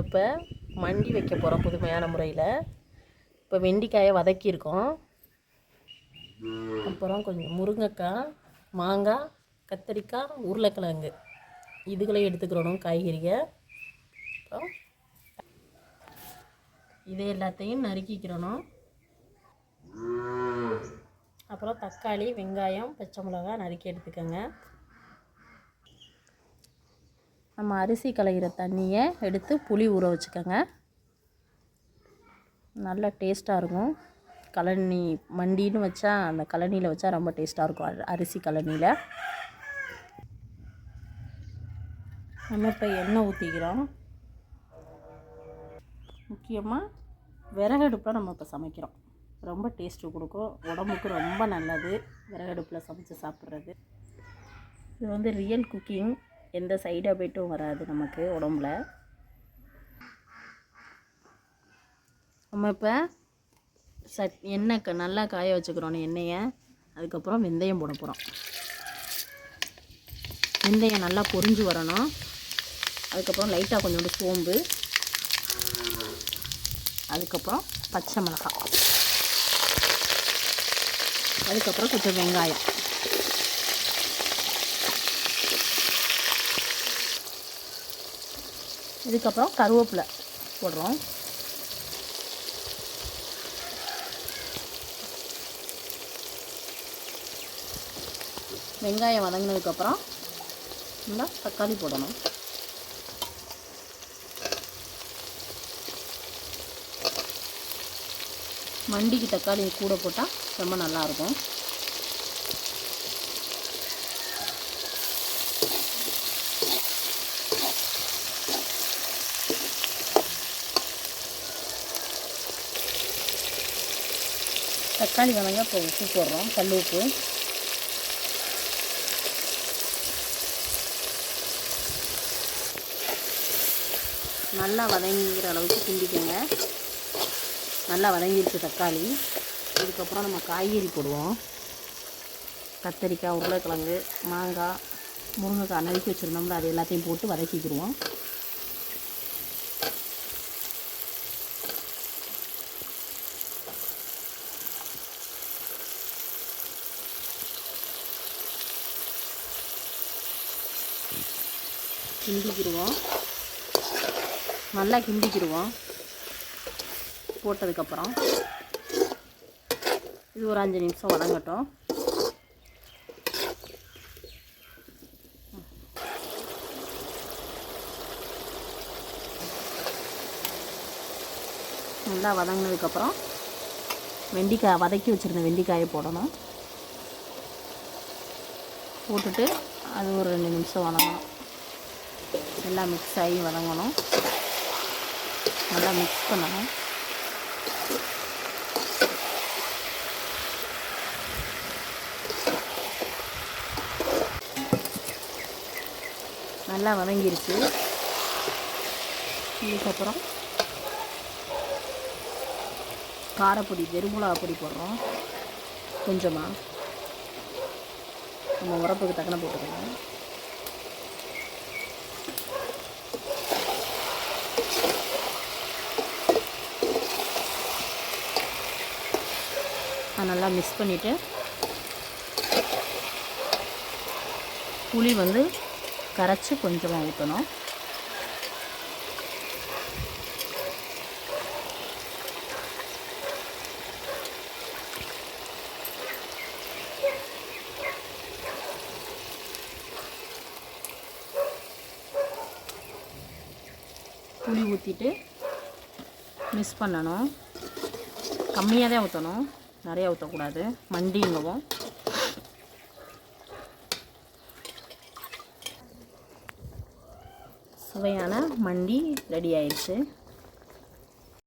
நம்ம இப்போ மண்டி வைக்க போகிறோம் புதுமையான முறையில். இப்போ வெண்டிக்காயை வதக்கியிருக்கோம். அப்புறம் கொஞ்சம் முருங்கைக்காய் மாங்காய் கத்திரிக்காய் உருளைக்கிழங்கு. இதுகளை எடுத்துக்கிறணும் காய்கறியை. அப்புறம் இதை எல்லாத்தையும் நறுக்கிக்கிறணும். அப்புறம் தக்காளி வெங்காயம் பச்சை மிளகாய் நறுக்கி எடுத்துக்கோங்க. நம்ம அரிசி கலையிற தண்ணியை எடுத்து புளி ஊற வச்சுக்கோங்க. நல்ல டேஸ்ட்டாக இருக்கும். கழனி மண்டின்னு வச்சா அந்த கழனியில் வச்சா ரொம்ப டேஸ்ட்டாக இருக்கும் அரி- அரிசி கழனியில். நம்ம இப்போ எண்ணெய் ஊற்றிக்கிறோம் முக்கியமாக விறகடுப்பில் நம்ம இப்போ சமைக்கிறோம். ரொம்ப டேஸ்ட்டு கொடுக்கும். உடம்புக்கு ரொம்ப நல்லது. விறகடுப்பில் சமைச்சு சாப்பிட்றது. இது வந்து ரியல் குக்கிங். எந்த சைடு எஃபெக்ட்டும் வராது நமக்கு உடம்புல. நம்ம இப்போ சட் எண்ணெய் க- நல்லா காய வச்சுக்கிறோம் எண்ணெயை. அதுக்கப்புறம் வெந்தயம் போட போகிறோம் வெந்தயம் நல்லா பொரிஞ்சு வரணும். அதுக்கப்புறம் லைட்டாக கொஞ்சோண்டு சோம்பு. அதுக்கப்புறம் பச்சை மிளகாய். அதுக்கப்புறம் கொஞ்சம் வெங்காயம். இதுக்கப்புறம் கருவேப்பிலை போடுறோம். வெங்காயம் வதங்கினதுக்கப்புறம் நல்லா தக்காளி போடணும். மண்டிக்கு தக்காளி கூட போட்டால் ரொம்ப நல்லாயிருக்கும் தக்காளி வதங்க இப்போ உப்பு போடுறோம் கல் உப்பு. நல்லா வதங்கிற அளவுக்கு கிண்டிக்கோங்க. நல்லா வதங்கிடுச்சு தக்காளி. இதுக்கப்புறம் நம்ம காய்கறி போடுவோம். கத்தரிக்காய் உருளைக்கிழங்கு மாங்காய் முருங்கைக்காய் நறுக்கி வச்சுருந்தோம்ல அது எல்லாத்தையும் போட்டு வதக்கிக்கிடுவோம் கிண்டிக்கிடுவோம் நல்லா கிண்டிக்கிடுவோம் போட்டதுக்கப்புறம். இது ஒரு அஞ்சு நிமிஷம் வதங்கட்டும். நல்லா வதங்கினதுக்கப்புறம் வெண்டிக்காய் வதக்கி வச்சுருந்த வெண்டிக்காயை போடணும். போட்டுட்டு அது ஒரு ரெண்டு நிமிஷம் வதங்கணும். எல்லாம் மிக்ஸ் ஆகி வதங்கணும். நல்லா மிக்ஸ் பண்ணணும். நல்லா வதங்கிருச்சு. இதுக்கப்புறம் காரப்பொடி வெறுமுளா பொடி போடுறோம். கொஞ்சமாக நம்ம உரப்புக்கு தக்கன போட்டுக்கணும் நல்லா மிக்ஸ் பண்ணிவிட்டு புளி வந்து கரைச்சி கொஞ்சமாக ஊற்றணும் புளி ஊற்றிட்டு மிக்ஸ் பண்ணணும். கம்மியாக தான் ஊற்றணும் நிறையா ஊற்றக்கூடாது மண்டிங்கவும். சுவையான மண்டி ரெடி ஆயிடுச்சு.